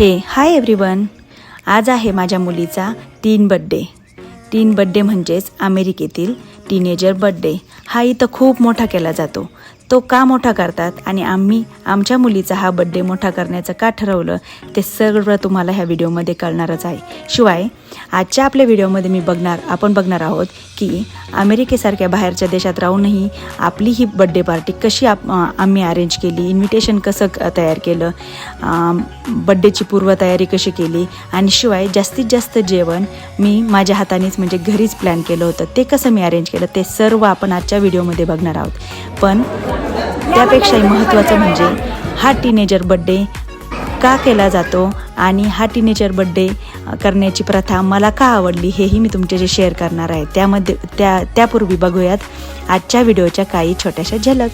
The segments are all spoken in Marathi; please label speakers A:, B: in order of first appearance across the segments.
A: हे हाय एव्हरीवन आज आहे माझ्या मुलीचा तीन बड्डे तीन बड्डे म्हणजेच अमेरिकेतील टीनेजर बड्डे हा इथं खूप मोठा केला जातो. तो का मोठा करतात आणि आम्ही आमच्या मुलीचा हा बड्डे मोठा करण्याचं का ठरवलं ते सगळं तुम्हाला ह्या व्हिडिओमध्ये कळणारच आहे. शिवाय आजच्या आपल्या व्हिडिओमध्ये मी बघणार आपण बघणार आहोत की अमेरिकेसारख्या बाहेरच्या देशात राहूनही आपली ही बड्डे पार्टी कशी आप आम्ही अरेंज केली इन्व्हिटेशन कसं क- तयार केलं बड्डेची पूर्वतयारी कशी केली आणि शिवाय जास्तीत जास्त जेवण मी माझ्या हातानेच म्हणजे घरीच प्लॅन केलं होतं. ते कसं मी अरेंज केलं ते सर्व आपण आजच्या व्हिडिओमध्ये बघणार आहोत. पण त्यापेक्षाही महत्त्वाचं म्हणजे हा टीनेजर बड्डे का केला जातो आणि हा टीनेजर बड्डे करण्याची प्रथा मला का आवडली हेही मी तुमच्याशी शेअर करणार आहे. त्यामध्ये त्या त्यापूर्वी बघूयात. आजच्या व्हिडिओच्या काही छोट्याशा झलक.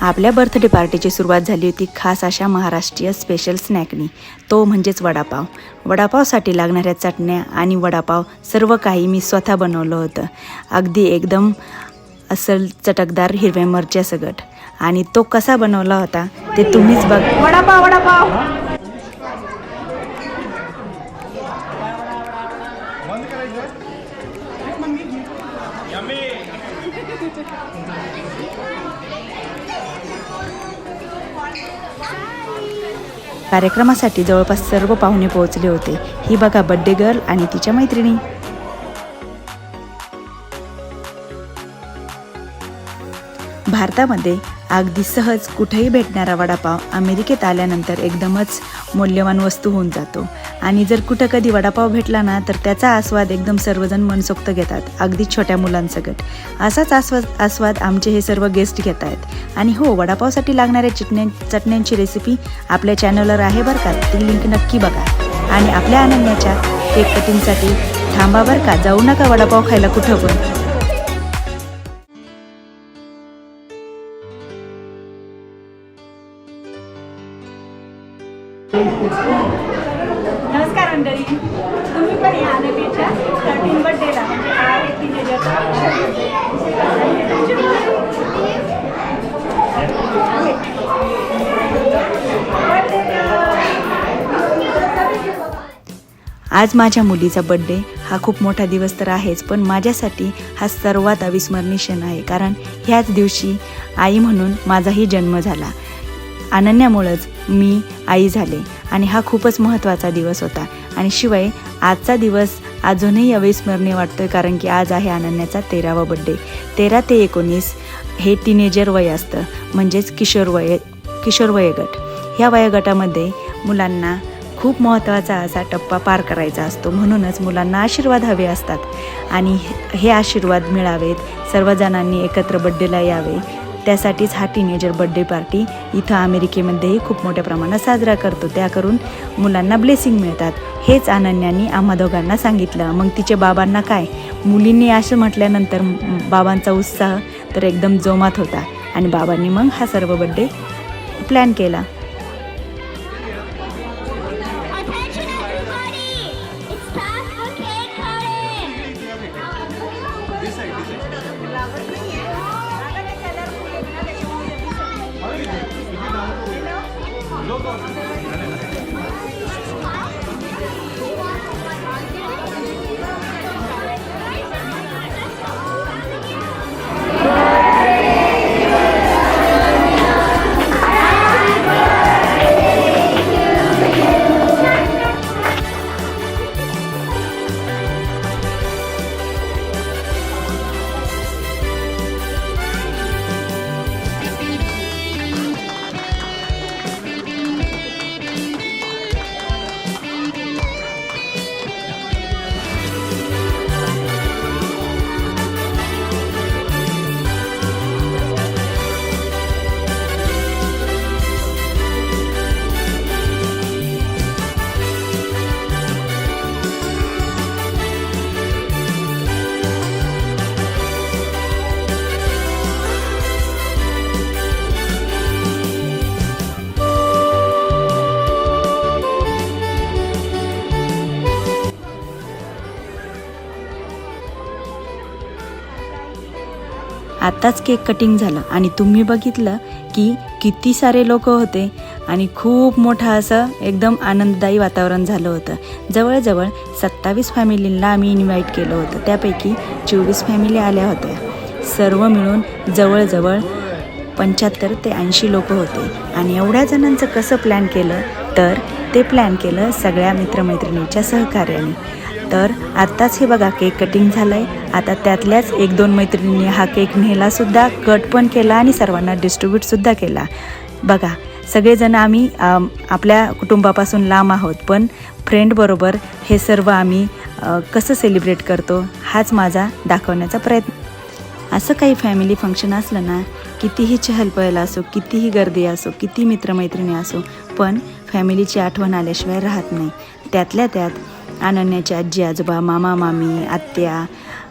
A: आपल्या बर्थडे पार्टीची सुरुवात झाली होती खास अशा महाराष्ट्रीय स्पेशल स्नॅकनी तो म्हणजेच वडापाव. वडापावसाठी लागणाऱ्या चटण्या आणि वडापाव सर्व काही मी स्वतः बनवलं होतं. अगदी एकदम असल चटकदार हिरव्या मरच्या सगट. आणि तो कसा बनवला होता ते तुम्हीच बघ. वडापाव वडापाव. कार्यक्रमासाठी जवळपास सर्व पाहुणे पोहोचले होते. ही बघा बड्डे गर्ल आणि तिच्या मैत्रिणी. भारतामध्ये अगदी सहज कुठेही भेटणारा वडापाव अमेरिकेत आल्यानंतर एकदमच मौल्यवान वस्तू होऊन जातो. आणि जर कुठं कधी वडापाव भेटला ना तर त्याचा आस्वाद एकदम सर्वजण मनसोक्त घेतात अगदी छोट्या मुलांसकट. असाच आस्वाद आस्वाद आमचे हे सर्व गेस्ट घेत आहेत. आणि हो वडापावसाठी लागणाऱ्या चटण्या चटण्यांची रेसिपी आपल्या चॅनलवर आहे बरं का? ती लिंक नक्की बघा. आणि आपल्या अनन्याच्या केक कटिंगसाठी थांबा बरं का? जाऊ नका वडापाव खायला कुठं पण. आज माझ्या मुलीचा बड्डे हा खूप मोठा दिवस तर आहेच पण माझ्यासाठी हा सर्वात अविस्मरणीय क्षण आहे. कारण ह्याच दिवशी आई म्हणून माझाही जन्म झाला. अनन्यामुळंच मी आई झाले आणि हा खूपच महत्त्वाचा दिवस होता. आणि शिवाय आजचा दिवस अजूनही अविस्मरणीय वाटतोय कारण की आज आहे अनन्याचा तेरावा बड्डे तेरा ते एकोणीस हे टीनेजर वय असतं. म्हणजेच किशोर वय किशोर वयोगट. ह्या वयोगटामध्ये मुलांना खूप महत्त्वाचा असा टप्पा पार करायचा असतो. म्हणूनच मुलांना आशीर्वाद हवे असतात. आणि हे- हे आशीर्वाद मिळावेत. सर्वजणांनी एकत्र बड्डेला यावे. त्यासाठीच हा टीनेजर बड्डे पार्टी इथं अमेरिकेमध्येही खूप मोठ्या प्रमाणात साजरा करतो. त्या करून मुलांना ब्लेसिंग मिळतात. हेच अनन्यानी आम्हा दोघांना सांगितलं. मग तिच्या बाबांना काय? मुलींनी असं म्हटल्यानंतर बाबांचा उत्साह तर एकदम जोमात होता. आणि बाबांनी मग हा सर्व बड्डे प्लॅन केला. आत्ताच केक कटिंग झालं आणि तुम्ही बघितलं की किती सारे लोक होते आणि खूप मोठं असं एकदम आनंददायी वातावरण झालं होतं. जवळजवळ सत्तावीस फॅमिलींना आम्ही इन्व्हाइट केलं होतं. त्यापैकी चोवीस फॅमिली आल्या होत्या. सर्व मिळून जवळजवळ पंच्याहत्तर ते ऐंशी लोक होते. आणि एवढ्या जणांचं कसं प्लॅन केलं? तर ते प्लॅन केलं सगळ्या मित्रमैत्रिणीच्या सहकार्याने. तर आत्ताच हे बघा केक कटिंग झालं आहे आता त्यातल्याच एक दोन मैत्रिणींनी हा केक नेलासुद्धा कट पण केला आणि सर्वांना डिस्ट्रीब्यूटसुद्धा केला. बघा सगळेजण आम्ही आपल्या कुटुंबापासून लांब आहोत पण फ्रेंडबरोबर हे सर्व आम्ही कसं सेलिब्रेट करतो हाच माझा दाखवण्याचा प्रयत्न. असं काही फॅमिली फंक्शन असलं ना कितीही चहलपहल असो कितीही गर्दी असो किती मित्रमैत्रिणी असो पण फॅमिलीची आठवण आल्याशिवाय राहत नाही. त्यातल्या त्यात अनन्याची आजी आजोबा मामा मामी आत्या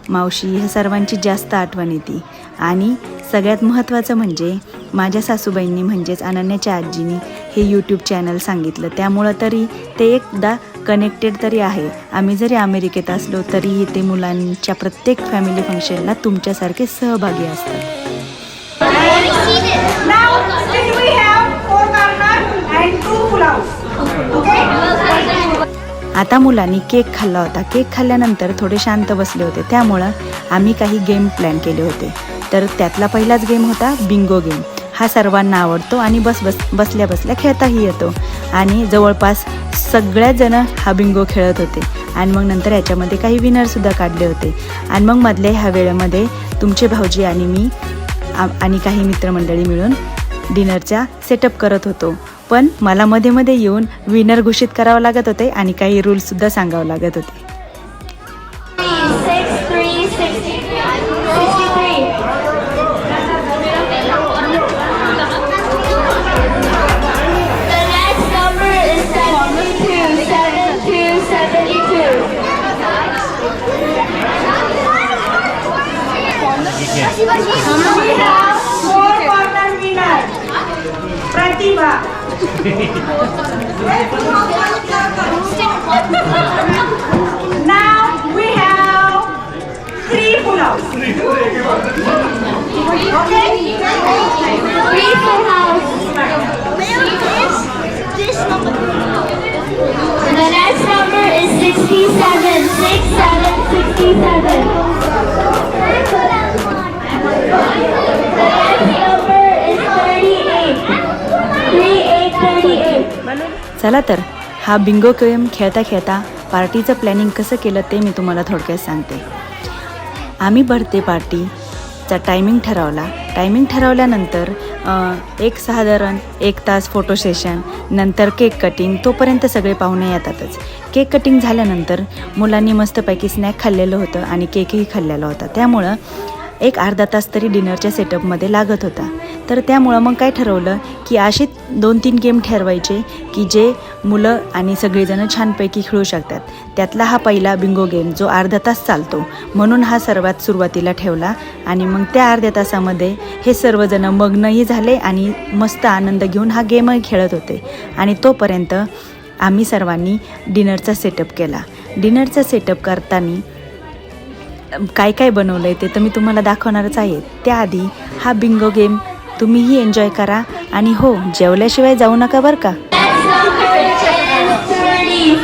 A: मावशी ह्या सर्वांची जास्त आठवण येते. आणि सगळ्यात महत्त्वाचं म्हणजे माझ्या सासूबाईंनी म्हणजेच अनन्याच्या आजीनी हे यूट्यूब चॅनल सांगितलं. त्यामुळं तरी ते एकदा कनेक्टेड तरी आहे. आम्ही जरी अमेरिकेत असलो तरीही ते मुलांच्या प्रत्येक फॅमिली फंक्शनला तुमच्यासारखे सहभागी असतात.
B: Now,
A: आता मुलांनी केक खाल्ला होता. केक खाल्ल्यानंतर थोडे शांत बसले होते. त्यामुळं आम्ही काही गेम प्लॅन केले होते. तर त्यातला पहिलाच गेम होता बिंगो गेम हा सर्वांना आवडतो आणि बस बस बसल्या बसल्या खेळताही येतो. आणि जवळपास सगळ्याजणं हा बिंगो खेळत होते. आणि मग नंतर याच्यामध्ये काही विनरसुद्धा काढले होते. आणि मग मधल्या ह्या वेळेमध्ये तुमचे भाऊजी आणि मी आ- आणि काही मित्रमंडळी मिळून डिनरचा सेटअप करत होतो. पण मला मध्ये मध्ये येऊन विनर घोषित करावं लागत होते आणि काही रूलसुद्धा सांगावं लागत होते.
C: 67, 67, 67.
A: चला तर हा बिंगो गेम खेळता खेळता पार्टीचं प्लॅनिंग कसं केलं ते मी तुम्हाला थोडक्यात सांगते आम्ही बर्थडे पार्टीचा टायमिंग ठरवला टायमिंग ठरवल्यानंतर एक साधारण एक तास फोटो सेशन नंतर केक कटिंग तोपर्यंत सगळे पाहुणे येतातच. केक कटिंग झाल्यानंतर मुलांनी मस्तपैकी स्नॅक खाल्लेलं होतं आणि केकही खाल्लेला होता. त्यामुळं एक अर्धा तास तरी डिनरच्या सेटअपमध्ये लागत होता. तर त्यामुळं मग काय ठरवलं की असे दोन तीन गेम ठरवायचे की जे मुलं आणि सगळेजणं छानपैकी खेळू शकतात. त्यातला हा पहिला बिंगो गेम जो अर्धा तास चालतो. म्हणून हा सर्वात सुरुवातीला ठेवला आणि मग त्या अर्ध्या तासामध्ये हे सर्वजणं मग्नही झाले आणि मस्त आनंद घेऊन हा गेमही खेळत होते. आणि तोपर्यंत आम्ही सर्वांनी डिनरचा सेटअप केला. डिनरचा सेटअप करताना काय काय बनवलं आहे ते तर मी तुम्हाला दाखवणारच आहे. त्याआधी हा बिंगो गेम तुम्हीही एन्जॉय करा आणि हो जेवल्याशिवाय जाऊ नका बरं का?
C: Number 10, 30,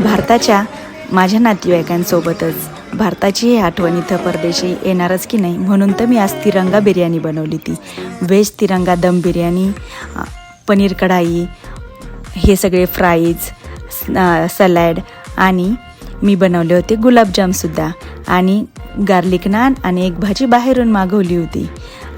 A: भारताच्या माझ्या नातेवाईकांसोबतच भारताची आठवण इथं परदेशी येणारच की नाही म्हणून तर मी आज तिरंगा बिर्याणी बनवली ती. व्हेज तिरंगा दम बिर्याणी पनीर कढाई हे सगळे फ्राईज सलॅड आणि मी बनवले होते गुलाबजामसुद्धा आणि गार्लिक नान आणि एक भाजी बाहेरून मागवली होती.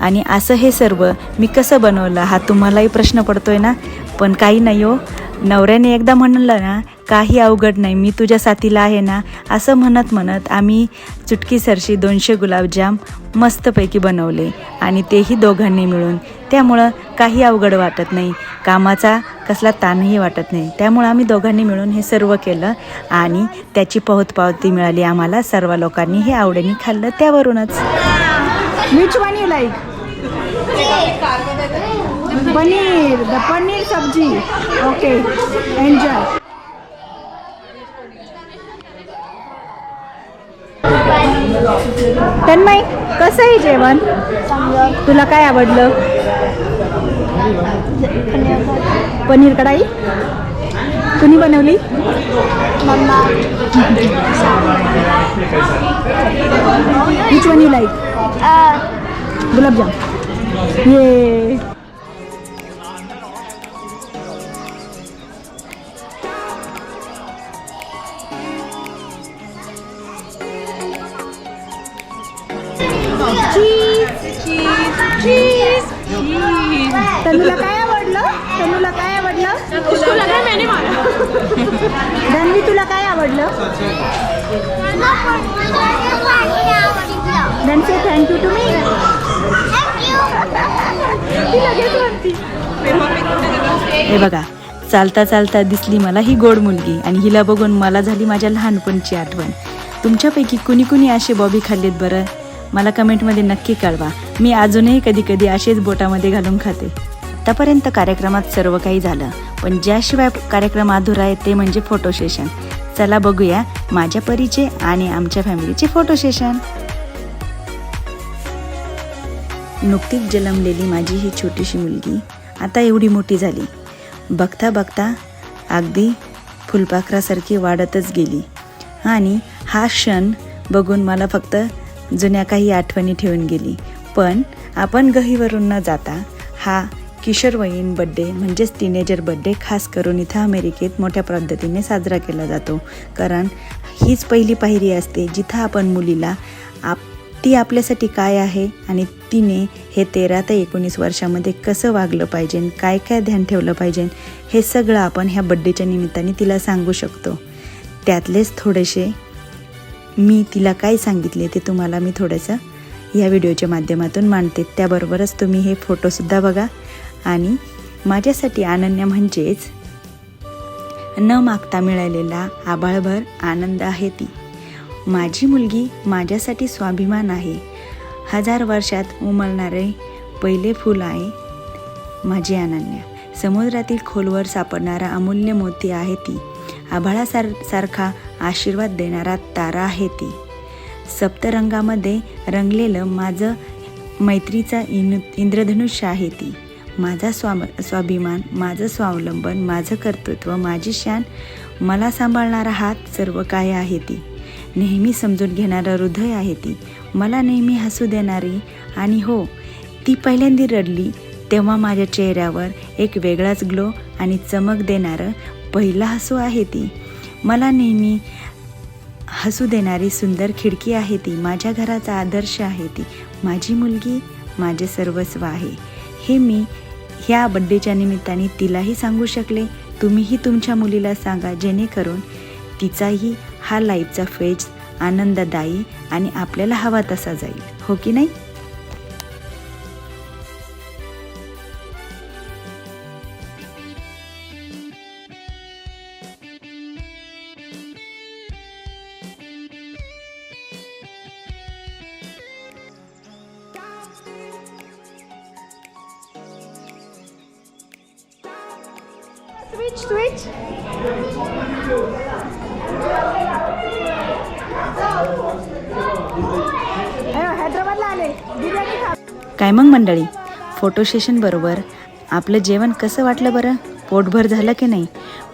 A: आणि असं हे सर्व मी कसं बनवलं हा तुम्हालाही प्रश्न पडतोय ना? पण काही नाही हो. नवऱ्याने एकदा म्हणलं ना काही अवघड नाही मी तुझ्या साथीला आहे ना असं म्हणत म्हणत आम्ही चुटकीसरशी दोनशे गुलाबजाम मस्तपैकी बनवले आणि तेही दोघांनी मिळून. त्यामुळं काही अवघड वाटत नाही कामाचा कसला ताणही वाटत नाही. त्यामुळं आम्ही दोघांनी मिळून हे सर्व केलं आणि त्याची बहुत मिळाली आम्हाला. सर्व लोकांनी हे आवडीने खाल्लं त्यावरूनच.
B: Like Paneer, the paneer sabji. Okay, enjoy. Tanmay कसं आहे जेवण? तुला काय आवडलं? पनीर कढाई? कुणी बनवली? Which one you like gulab jam. ये तनुला काय आवडलं? तनुला काय आवडलं? धन्वी तुला काय आवडलं? धनसे थँक्यू तुम्ही ती लगेच म्हणती.
A: हे बघा चालता चालता दिसली मला ही गोड मुलगी आणि हिला बघून मला झाली माझ्या लहानपणची आठवण. तुमच्यापैकी कुणी कुणी असे बॉबी खाल्लेत बरं? मला कमेंटमध्ये नक्की कळवा. मी अजूनही कधी कधी असेच बोटामध्ये घालून खाते. आत्तापर्यंत कार्यक्रमात सर्व काही झालं पण ज्याशिवाय कार्यक्रम अधुरा आहे ते म्हणजे फोटो सेशन चला बघूया माझ्या परीचे आणि आमच्या फॅमिलीचे फोटो सेशन नुकतीच जन्मलेली माझी ही छोटीशी मुलगी आता एवढी मोठी झाली. बघता बघता अगदी फुलपाखरासारखी वाढतच गेली. आणि हा क्षण बघून मला फक्त जुन्या काही आठवणी ठेवून गेली. पण आपण गहीवरून न जाता हा किशोरवयीन बड्डे म्हणजेच टीनेजर बड्डे खास करून इथं अमेरिकेत मोठ्या पद्धतीने साजरा केला जातो. कारण हीच पहिली पायरी असते जिथं आपण मुलीला आप ती आपल्यासाठी काय आहे आणि तिने हे तेरा ते एकोणीस वर्षामध्ये कसं वागलं पाहिजे काय काय ध्यान ठेवलं पाहिजे हे सगळं आपण ह्या बड्डेच्या निमित्ताने तिला सांगू शकतो. त्यातलेच थोडेसे मी तिला काय सांगितले ते तुम्हाला मी थोडंसं या व्हिडिओच्या माध्यमातून मांडते. त्याबरोबरच तुम्ही हे फोटोसुद्धा बघा. आणि माझ्यासाठी अनन्य म्हणजेच न मागता मिळालेला आबाळभर आनंद आहे ती. माझी मुलगी माझ्यासाठी स्वाभिमान आहे. हजार वर्षात उमलणारे पहिले फूल आहे माझी अनन्या. समुद्रातील खोलवर सापडणारा अमूल्य मोती आहे ती. आभाळासार सारखा आशीर्वाद देणारा तारा आहे ती. सप्तरंगामध्ये रंगलेलं माझं मैत्रीचा इन इंद्रधनुष्य आहे ती. माझा स्वाम स्वाभिमान माझं स्वावलंबन माझं कर्तृत्व माझी शान मला सांभाळणारा हात सर्व काय आहे ती. नेहमी समजून घेणारं हृदय आहे ती. मला नेहमी हसू देणारी आणि हो ती पहिल्यांदा रडली तेव्हा माझ्या चेहऱ्यावर एक वेगळाच ग्लो आणि चमक देणारं पहिलं हसू आहे ती. मला नेहमी हसू देणारी सुंदर खिडकी आहे ती. माझ्या घराचा आदर्श आहे ती. माझी मुलगी माझे सर्वस्व आहे. हे मी ह्या बड्डेच्या निमित्ताने तिलाही सांगू शकले. तुम्हीही तुमच्या मुलीला सांगा जेणेकरून तिचाही हा लाईफचा फेज आनंददायी आणि आपल्याला हवा तसा जाईल. हो की नाही? काय मग मंडळी? फोटो सेशन बरोबर. आपलं जेवण कसं वाटलं बरं? पोटभर झालं की नाही?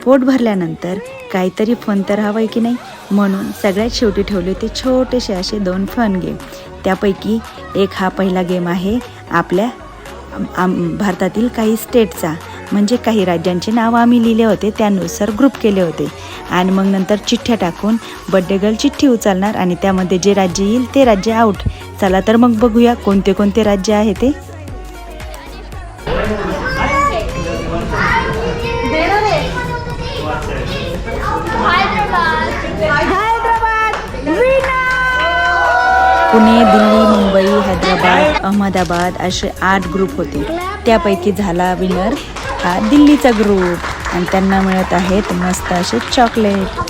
A: पोट भरल्यानंतर काहीतरी फन तर हवं आहे की नाही? म्हणून सगळ्यात शेवटी ठेवले होते छोटेसे असे दोन फन गेम त्यापैकी एक हा पहिला गेम आहे आपल्या आम भारतातील काही स्टेटचा म्हणजे काही राज्यांचे नाव आम्ही लिहिले होते त्यानुसार ग्रुप केले होते. आणि मग नंतर चिठ्ठ्या टाकून बड्डे गर्ल चिठ्ठी उचलणार आणि त्यामध्ये जे राज्य येईल ते राज्य आउट चला तर मग बघूया कोणते कोणते राज्य आहे ते. पुणे दिल्ली मुंबई हैदराबाद अहमदाबाद असे आठ ग्रुप होते. त्यापैकी झाला विनर हा दिल्लीचा ग्रुप आणि त्यांना मिळत आहेत मस्त असे चॉकलेट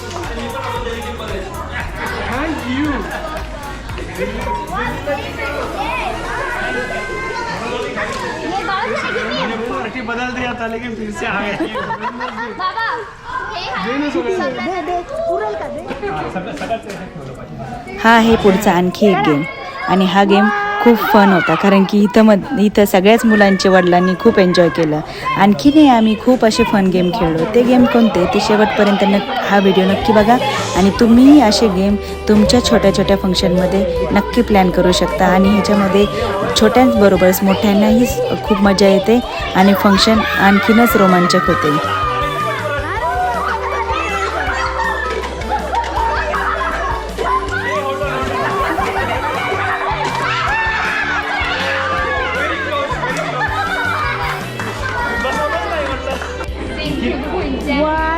D: पार्टी बदल दिया था लेकिन फिर से आ गए
A: हा आहे पुढचा आणखी एक गेम आणि हा गेम खूप फन होता. कारण की इथं मग इथं सगळ्याच मुलांच्या वडिलांनी खूप एन्जॉय केलं. आणखीनही आम्ही खूप असे फन गेम खेळलो. ते गेम कोणते? ते शेवटपर्यंत नक् हा व्हिडिओ नक्की बघा. आणि तुम्हीही असे गेम तुमच्या छोट्या छोट्या फंक्शनमध्ये नक्की प्लॅन करू शकता. आणि ह्याच्यामध्ये छोट्यांबरोबरच मोठ्यांनाही खूप मजा येते. आणि फंक्शन आणखीनच रोमांचक होते.
B: वन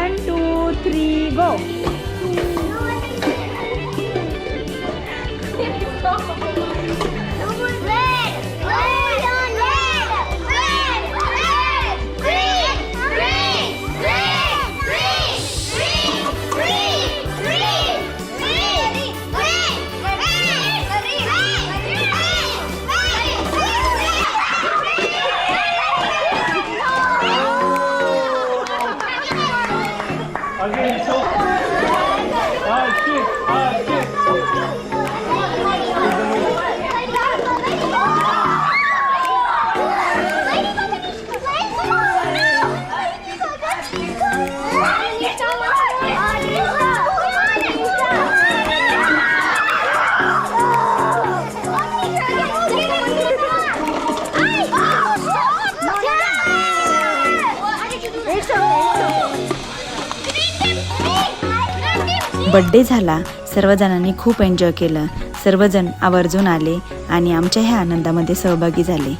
A: बड्डे झाला सर्वजणांनी खूप एन्जॉय केलं. सर्वजण आवर्जून आले आणि आमच्या ह्या आनंदामध्ये सहभागी झाले.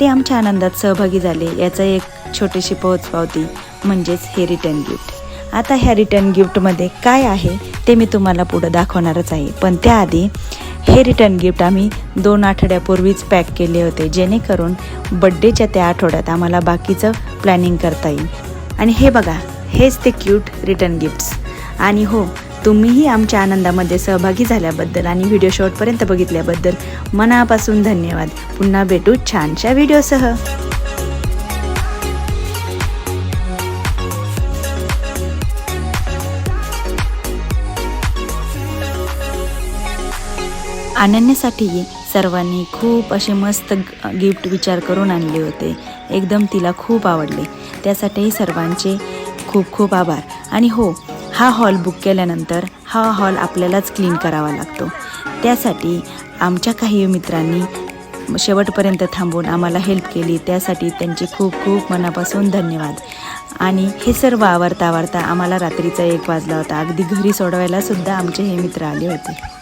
A: ते आमच्या आनंदात सहभागी झाले याचं एक छोटीशी पोहोचपावती म्हणजेच हे रिटर्न गिफ्ट आता ह्या रिटर्न गिफ्टमध्ये काय आहे ते मी तुम्हाला पुढं दाखवणारच आहे. पण त्याआधी हे रिटर्न गिफ्ट आम्ही दोन आठवड्यापूर्वीच पॅक केले होते जेणेकरून बड्डेच्या त्या आठवड्यात आम्हाला बाकीचं प्लॅनिंग करता येईल. आणि हे बघा हेच ते क्यूट रिटर्न गिफ्ट्स आणि हो तुम्हीही आमच्या आनंदामध्ये सहभागी झाल्याबद्दल आणि व्हिडिओ शॉर्टपर्यंत बघितल्याबद्दल मनापासून धन्यवाद. पुन्हा भेटू छानशा व्हिडिओसह. अनन्यासाठी सर्वांनी खूप असे मस्त गिफ्ट विचार करून आणले होते. एकदम तिला खूप आवडले. त्यासाठी सर्वांचे खूप खूप आभार. आणि हो हा हॉल बुक केल्यानंतर हा हॉल आपल्यालाच क्लीन करावा लागतो. त्यासाठी आमच्या काही मित्रांनी शेवटपर्यंत थांबून आम्हाला हेल्प केली. त्यासाठी त्यांचे खूप खूप मनापासून धन्यवाद. आणि हे सर्व आवडता आवडता आम्हाला रात्रीचा एक वाजला होता. अगदी घरी सोडवायला सुद्धा आमचे हे मित्र आले होते.